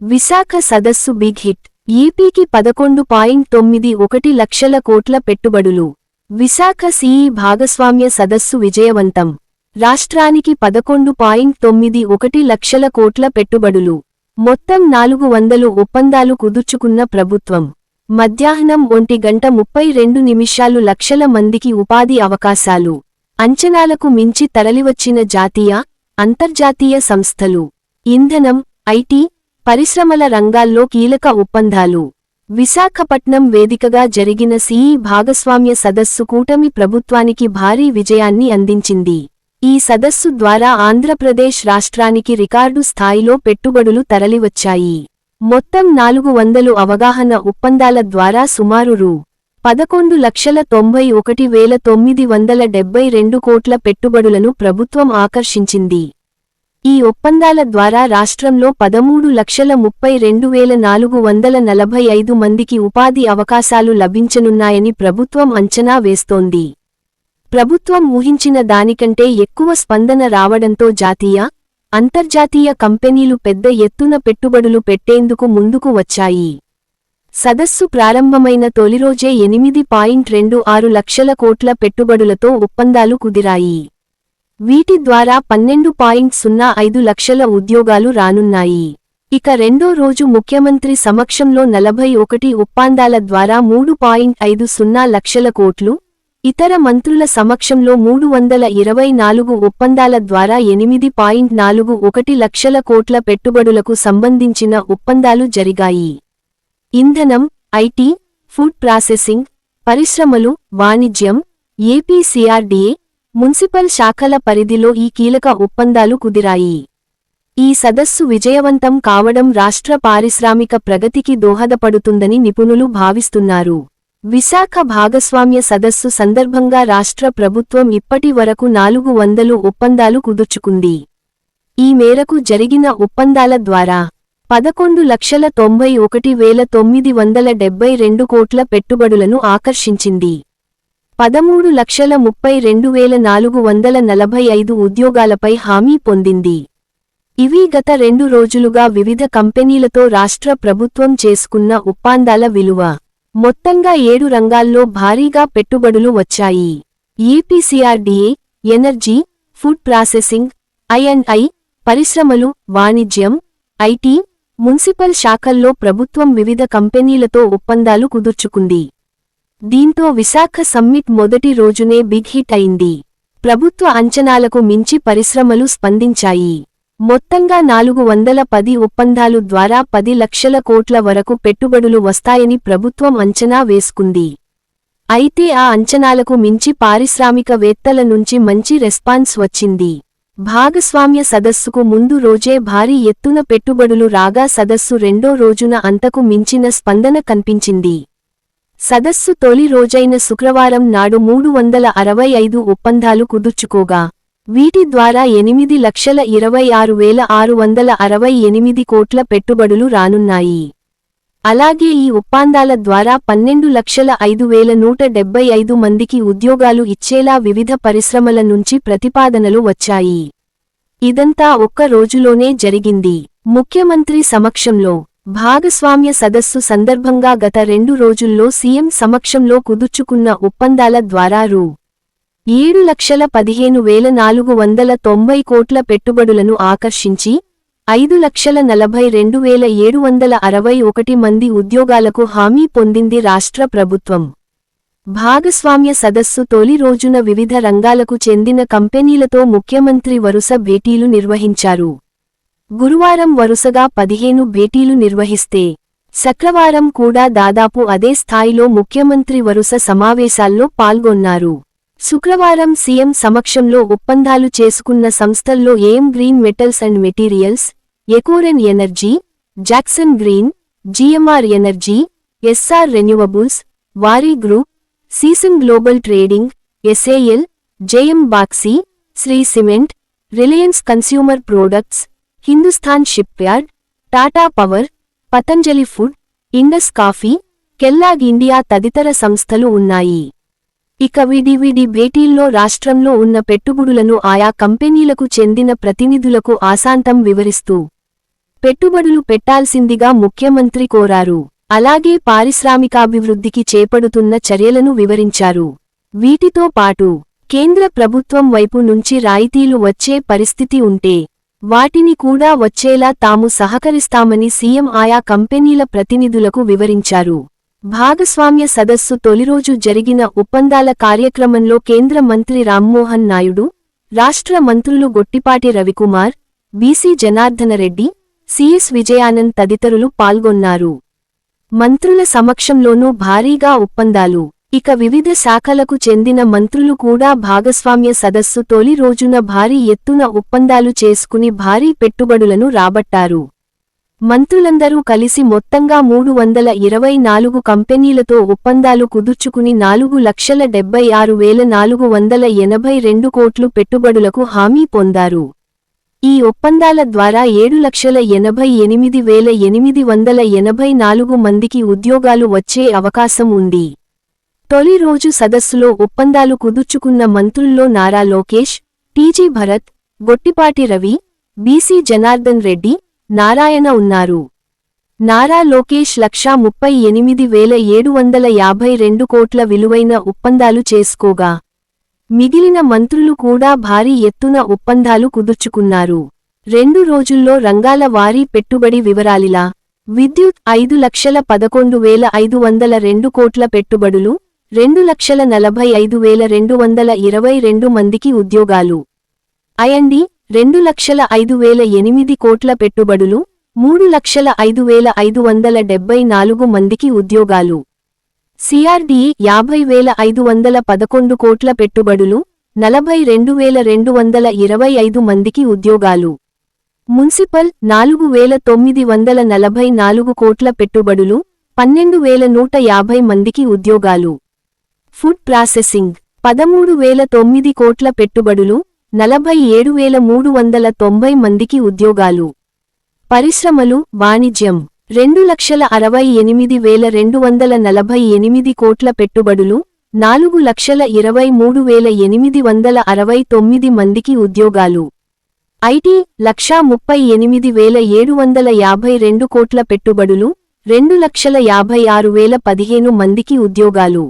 విశాఖ సదస్సు big hit. ఏపీకి పదకొండు పాయింట్ తొమ్మిది ఒకటి లక్షల కోట్ల పెట్టుబడులు. విశాఖ సిఈ భాగస్వామ్య సదస్సు విజయవంతం. రాష్ట్రానికి పదకొండు పాయింట్ తొమ్మిది ఒకటి లక్షల కోట్ల పెట్టుబడులు. మొత్తం నాలుగు వందలు ఒప్పందాలు కుదుర్చుకున్న ప్రభుత్వం. మధ్యాహ్నం ఒంటి గంట ముప్పై రెండు నిమిషాలు లక్షల మందికి ఉపాధి అవకాశాలు. అంచనాలకు మించి తరలివచ్చిన జాతీయ అంతర్జాతీయ సంస్థలు. ఇంధనం ఐటీ పరిశ్రమల రంగాల్లో కీలక ఒప్పందాలు. విశాఖపట్నం వేదికగా జరిగిన సిఈ భాగస్వామ్య సదస్సు కూటమి ప్రభుత్వానికి భారీ విజయాన్ని అందించింది. ఈ సదస్సు ద్వారా ఆంధ్రప్రదేశ్ రాష్ట్రానికి రికార్డు స్థాయిలో పెట్టుబడులు తరలివచ్చాయి. మొత్తం నాలుగు వందలు అవగాహన ఒప్పందాల ద్వారా సుమారు రూ. పదకొండు లక్షల తొంభై ఒకటి వేల తొమ్మిది వందల డెబ్బై రెండు కోట్ల పెట్టుబడులను ప్రభుత్వం ఆకర్షించింది. ఈ ఒప్పందాల ద్వారా రాష్ట్రంలో పదమూడు లక్షల ముప్పై రెండు వేల నాలుగు వందల నలభై ఐదు మందికి ఉపాధి అవకాశాలు లభించనున్నాయని ప్రభుత్వం అంచనా వేస్తోంది. ప్రభుత్వం ఊహించిన దానికంటే ఎక్కువ స్పందన రావడంతో జాతీయ అంతర్జాతీయ కంపెనీలు పెద్ద ఎత్తున పెట్టుబడులు పెట్టేందుకు ముందుకు వచ్చాయి. సదస్సు ప్రారంభమైన తొలిరోజే ఎనిమిది పాయింట్ రెండు ఆరు లక్షల కోట్ల పెట్టుబడులతో ఒప్పందాలు కుదిరాయి. వీటి ద్వారా పన్నెండు పాయింట్ సున్నా ఐదు లక్షల ఉద్యోగాలు రానున్నాయి. ఇక రెండో రోజు ముఖ్యమంత్రి సమక్షంలో నలభై ఒకటి ఒప్పందాల ద్వారా మూడు పాయింట్ ఐదు సున్నా లక్షల కోట్లు ఇతర మంత్రుల సమక్షంలో మూడు వందల ఇరవై నాలుగు ఒప్పందాల ద్వారా ఎనిమిది పాయింట్ నాలుగు ఒకటి లక్షల కోట్ల పెట్టుబడులకు సంబంధించిన ఒప్పందాలు జరిగాయి. ఇంధనం ఐటీ ఫుడ్ ప్రాసెసింగ్ పరిశ్రమలు వాణిజ్యం ఏపీసీఆర్డీఏ మున్సిపల్ శాఖల పరిధిలో ఈ కీలక ఒప్పందాలు కుదిరాయి. ఈ సదస్సు విజయవంతం కావడం రాష్ట్ర పారిశ్రామిక ప్రగతికి దోహదపడుతుందని నిపుణులు భావిస్తున్నారు. విశాఖ భాగస్వామ్య సదస్సు సందర్భంగా రాష్ట్ర ప్రభుత్వం ఇప్పటి వరకు నాలుగు వందలు ఒప్పందాలు కుదుర్చుకుంది. ఈ మేరకు జరిగిన ఒప్పందాల ద్వారా పదకొండు లక్షల తొంభై ఒకటి వేల తొమ్మిది వందల డెబ్బై రెండు కోట్ల పెట్టుబడులను ఆకర్షించింది. పదమూడు లక్షల ముప్పై రెండు వేల నాలుగు వందల నలభై ఐదు ఉద్యోగాలపై హామీ పొందింది. ఇవి గత రెండు రోజులుగా వివిధ కంపెనీలతో రాష్ట్ర ప్రభుత్వం చేసుకున్న ఒప్పందాల విలువ. మొత్తంగా ఏడు రంగాల్లో భారీగా పెట్టుబడులు వచ్చాయి. APCRDA energy food processing INI పరిశ్రమలు వాణిజ్యం ఐటీ మున్సిపల్ శాఖల్లో ప్రభుత్వం వివిధ కంపెనీలతో ఒప్పందాలు కుదుర్చుకుంది. దీంతో విశాఖ సమ్మిట్ మొదటి రోజునే బిగ్ హిట్ అయింది. ప్రభుత్వ అంచనాలకు మించి పరిశ్రమలు స్పందించాయి. మొత్తంగా నాలుగు వందల పది ఒప్పందాలు ద్వారా పది లక్షల కోట్ల వరకు పెట్టుబడులు వస్తాయని ప్రభుత్వం అంచనా వేసుకుంది. అయితే ఆ అంచనాలకు మించి పారిశ్రామికవేత్తల నుంచి మంచి రెస్పాన్స్ వచ్చింది. భాగస్వామ్య సదస్సుకు ముందు రోజే భారీ ఎత్తున పెట్టుబడులు రాగా సదస్సు రెండో రోజున అంతకు మించిన స్పందన కనిపించింది. సదస్సు తొలి రోజైన శుక్రవారం నాడు మూడు వందల అరవై ఐదు ఒప్పందాలు కుదుర్చుకోగా. వీటి ద్వారా ఎనిమిది లక్షల ఇరవై ఆరు వేల ఆరు వందల అరవై ఎనిమిది కోట్ల పెట్టుబడులు రానున్నాయి. అలాగే ఈ ఒప్పందాల ద్వారా పన్నెండు లక్షల ఐదు వేల నూట డెబ్బై ఐదు మందికి ఉద్యోగాలు ఇచ్చేలా వివిధ పరిశ్రమల నుంచి ప్రతిపాదనలు వచ్చాయి. ఇదంతా ఒక్క రోజులోనే జరిగింది. ముఖ్యమంత్రి సమక్షంలో భాగస్వామ్య సదస్సు సందర్భంగా గత రెండు రోజుల్లో సీఎం సమక్షంలో కుదుర్చుకున్న ఒప్పందాల ద్వారా రూ. ఏడు లక్షల పదిహేను వేల నాలుగు వందల తొంభై కోట్ల పెట్టుబడులను ఆకర్షించి ఐదు లక్షల నలభై రెండు వేల ఏడు వందల అరవై ఒకటి మంది ఉద్యోగాలకు హామీ పొందింది రాష్ట్ర ప్రభుత్వం. భాగస్వామ్య సదస్సు తొలి రోజున వివిధ రంగాలకు చెందిన కంపెనీలతో ముఖ్యమంత్రి వరుస భేటీలు నిర్వహించారు. గురువారం వరుసగా పదిహేను భేటీలు నిర్వహిస్తే శక్రవారం కూడా దాదాపు అదే స్థాయిలో ముఖ్యమంత్రి వరుస సమావేశాల్లో పాల్గొన్నారు. శుక్రవారం సీఎం సమక్షంలో ఒప్పందాలు చేసుకున్న సంస్థల్లో AM green metals and materials Ecoren energy Jackson green GMR energy SR renewables Waaree group season global trading SAL JM Baxi Shree cement Reliance consumer products Hindustan shipyard Tata power Patanjali food Indus coffee Kellogg India తదితర సంస్థలు ఉన్నాయి. ఇక విడివిడి భేటీల్లో రాష్ట్రంలో ఉన్న పెట్టుబడులను ఆయా కంపెనీలకు చెందిన ప్రతినిధులకు ఆశాంతం వివరిస్తూ పెట్టుబడులు పెట్టాల్సిందిగా ముఖ్యమంత్రి కోరారు. అలాగే పారిశ్రామికాభివృద్ధికి చేపడుతున్న చర్యలను వివరించారు. వీటితో పాటు కేంద్ర ప్రభుత్వం వైపు నుంచి రాయితీలు వచ్చే పరిస్థితి ఉంటే వాటిని కూడా వచ్చేలా తాము సహకరిస్తామని సీఎం ఆయా కంపెనీల ప్రతినిధులకు వివరించారు. భాగస్వామ్య సదస్సు తొలిరోజు జరిగిన ఒప్పందాల కార్యక్రమంలో కేంద్ర మంత్రి రామ్మోహన్ నాయుడు రాష్ట్ర మంత్రులు గొట్టిపాటి రవికుమార్ బీసీ జనార్దనరెడ్డి సిఎస్ విజయానంద్ తదితరులు పాల్గొన్నారు. మంత్రుల సమక్షంలోనూ భారీగా ఒప్పందాలు ఇక వివిధ శాఖలకు చెందిన మంత్రులు కూడా భాగస్వామ్య సదస్సు తొలి రోజున భారీ ఎత్తున ఒప్పందాలు చేసుకుని భారీ పెట్టుబడులను రాబట్టారు. మంత్రులందరూ కలిసి మొత్తంగా మూడు వందల ఇరవై నాలుగు కంపెనీలతో ఒప్పందాలు కుదుర్చుకుని నాలుగు లక్షల డెబ్బై ఆరు వేల నాలుగు వందల ఎనభై రెండు కోట్లు పెట్టుబడులకు హామీ పొందారు. ఈ ఒప్పందాల ద్వారా ఏడు లక్షల ఎనభై ఎనిమిది వేల ఎనిమిది వందల ఎనభై నాలుగు మందికి ఉద్యోగాలు వచ్చే అవకాశం ఉంది. తొలి రోజు సదస్సులో ఒప్పందాలు కుదుర్చుకున్న మంత్రుల్లో నారా లోకేష్ టీజీ భరత్ గొట్టిపాటి రవి బీసీ జనార్దన్ రెడ్డి నారాయణ ఉన్నారు. నారా లోకేష్ లక్షా ముప్పై ఎనిమిది వేల ఏడు వందల యాభై రెండు కోట్ల విలువైన ఒప్పందాలు చేసుకోగా. మిగిలిన మంత్రులు కూడా భారీ ఎత్తున ఒప్పందాలు కుదుర్చుకున్నారు. రెండు రోజుల్లో రంగాల వారీ పెట్టుబడి వివరాలిలా. విద్యుత్ ఐదు లక్షల పదకొండు వేల ఐదు వందల రెండు కోట్ల పెట్టుబడులు రెండు లక్షల నలభై ఐదు వేల రెండు వందల ఇరవై రెండు మందికి ఉద్యోగాలు. అయండి రెండు లక్షల ఐదు వేల ఎనిమిది కోట్ల పెట్టుబడులు మూడు లక్షల ఐదు వేల ఐదు వందల డెబ్బై నాలుగు మందికి ఉద్యోగాలు. సిఆర్డీ యాభై వేల ఐదు వందల పదకొండు కోట్ల పెట్టుబడులు నలభై రెండు వేల రెండు వందల ఇరవై ఐదు మందికి ఉద్యోగాలు. మున్సిపల్ నాలుగు వేల తొమ్మిది వందల నలభై నాలుగు కోట్ల పెట్టుబడులు పన్నెండు వేల నూట యాభై మందికి ఉద్యోగాలు. Food processing. పదమూడు వేల తొమ్మిది కోట్ల పెట్టుబడులు నలభై ఏడు వేల మూడు వందల తొంభై మందికి ఉద్యోగాలు. పరిశ్రమలు వాణిజ్యం. రెండు లక్షల అరవై ఎనిమిది వేల రెండు వందల నలభై ఎనిమిది కోట్ల పెట్టుబడులు నాలుగు లక్షల ఇరవై మూడు వేల ఎనిమిది వందల అరవై తొమ్మిది మందికి ఉద్యోగాలు. ఐటీ లక్షా ముప్పై ఎనిమిది వేల ఏడు వందల యాభై రెండు కోట్ల పెట్టుబడులు రెండు లక్షల యాభై ఆరు వేల పదిహేను మందికి ఉద్యోగాలు.